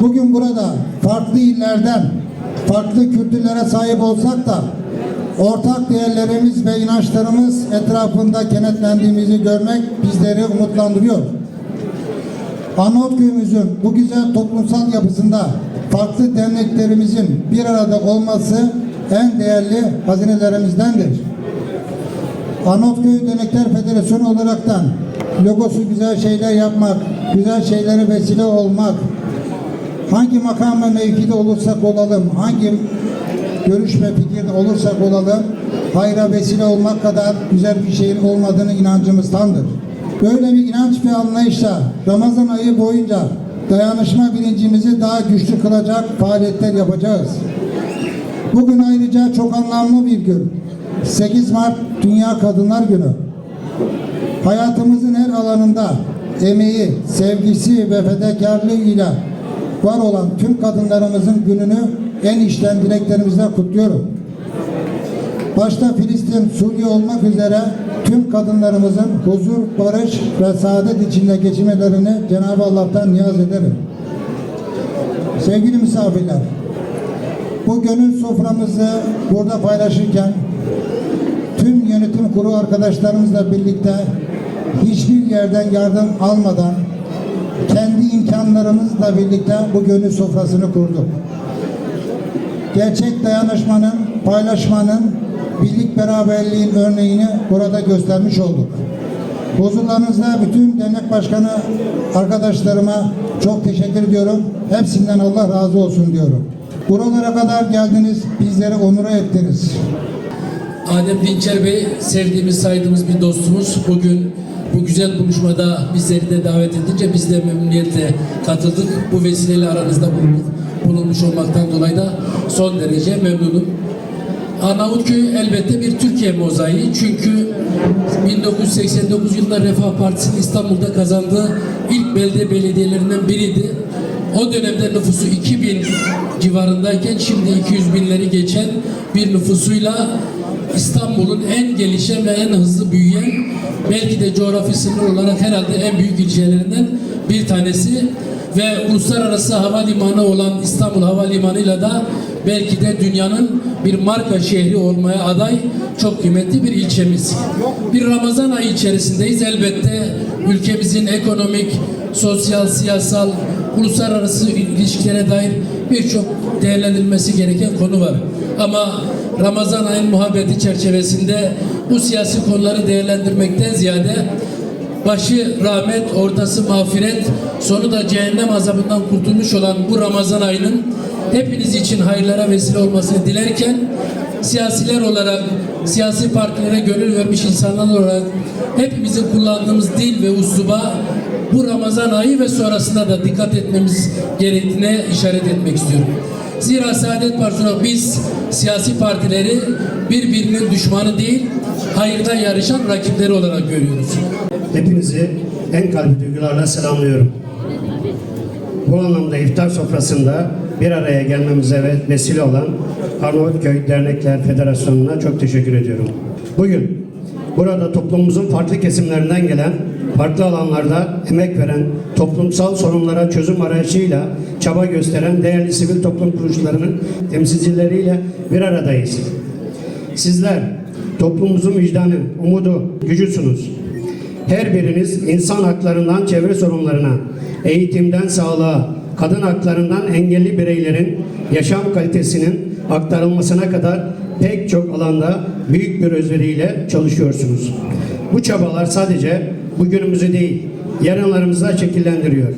Bugün burada farklı illerden farklı kültürlere sahip olsak da ortak değerlerimiz ve inançlarımız etrafında kenetlendiğimizi görmek bizleri umutlandırıyor. Arnavut köyümüzün bu güzel toplumsal yapısında farklı derneklerimizin bir arada olması en değerli hazinelerimizdendir. Arnavutköy Dernekler Federasyonu olaraktan logosu güzel şeyler yapmak, güzel şeylere vesile olmak, hangi makam ve mevkide olursak olalım, hangi görüş ve fikirde olursak olalım, hayra vesile olmak kadar güzel bir şeyin olmadığını inancımızdandır. Böyle bir inanç ve anlayışla Ramazan ayı boyunca dayanışma bilincimizi daha güçlü kılacak faaliyetler yapacağız. Bugün ayrıca çok anlamlı bir gün. 8 Mart Dünya Kadınlar Günü. Hayatımızın her alanında emeği, sevgisi ve fedakarlığıyla var olan tüm kadınlarımızın gününü en içten dileklerimizle kutluyorum. Başta Filistin, Suriye olmak üzere tüm kadınlarımızın huzur, barış ve saadet içinde geçirmelerini Cenab-ı Allah'tan niyaz ederim. Sevgili misafirler, bu gönül soframızı burada paylaşırken tüm yönetim kurulu arkadaşlarımızla birlikte hiçbir yerden yardım almadan kendi imkanlarımızla birlikte bu gönül sofrasını kurduk. Gerçek dayanışmanın, paylaşmanın, birlik beraberliğin örneğini burada göstermiş olduk. Huzurlarınızda bütün dernek başkanı arkadaşlarıma çok teşekkür ediyorum. Hepsinden Allah razı olsun diyorum. Buralara kadar geldiniz, bizleri onura ettiniz. Adem Dinçer Bey sevdiğimiz, saydığımız bir dostumuz. Bugün bu güzel buluşmada bizleri de davet edince biz de memnuniyetle katıldık. Bu vesileyle aranızda. Bulunmuş olmaktan dolayı da son derece memnunum. Arnavutköy elbette bir Türkiye mozaiği. Çünkü 1989 yılında Refah Partisi'nin İstanbul'da kazandığı ilk belediye belediyelerinden biriydi. O dönemde nüfusu 2000 civarındayken şimdi 200 binleri geçen bir nüfusuyla İstanbul'un en gelişen ve en hızlı büyüyen belki de coğrafi olarak herhalde en büyük ilçelerinden bir tanesi ve uluslararası havalimanı olan İstanbul Havalimanı'yla da belki de dünyanın bir marka şehri olmaya aday çok kıymetli bir ilçemiz. Bir Ramazan ayı içerisindeyiz. Elbette ülkemizin ekonomik, sosyal, siyasal, uluslararası ilişkilere dair birçok değerlendirilmesi gereken konu var. Ama Ramazan ayın muhabbeti çerçevesinde bu siyasi konuları değerlendirmekten ziyade başı rahmet, ortası mağfiret, sonu da cehennem azabından kurtulmuş olan bu Ramazan ayının hepiniz için hayırlara vesile olmasını dilerken siyasiler olarak, siyasi partilere gönül vermiş insanlar olarak hepimizin kullandığımız dil ve usluba bu Ramazan ayı ve sonrasında da dikkat etmemiz gerektiğine işaret etmek istiyorum. Zira Saadet Partisi olarak biz siyasi partileri birbirinin düşmanı değil, hayırda yarışan rakipleri olarak görüyoruz. Hepinizi en kalbi duygularla selamlıyorum. Bu anlamda iftar sofrasında bir araya gelmemize ve vesile olan Arnavutköy Dernekler Federasyonu'na çok teşekkür ediyorum. Bugün burada toplumumuzun farklı kesimlerinden gelen, farklı alanlarda emek veren, toplumsal sorunlara çözüm arayışıyla çaba gösteren değerli sivil toplum kuruluşlarının temsilcileriyle bir aradayız. Sizler toplumumuzun vicdanı, umudu, gücüsünüz. Her biriniz insan haklarından çevre sorunlarına, eğitimden sağlığa, kadın haklarından engelli bireylerin yaşam kalitesinin aktarılmasına kadar pek çok alanda büyük bir özveriyle çalışıyorsunuz. Bu çabalar sadece bugünümüzü değil, yarınlarımızı da şekillendiriyor.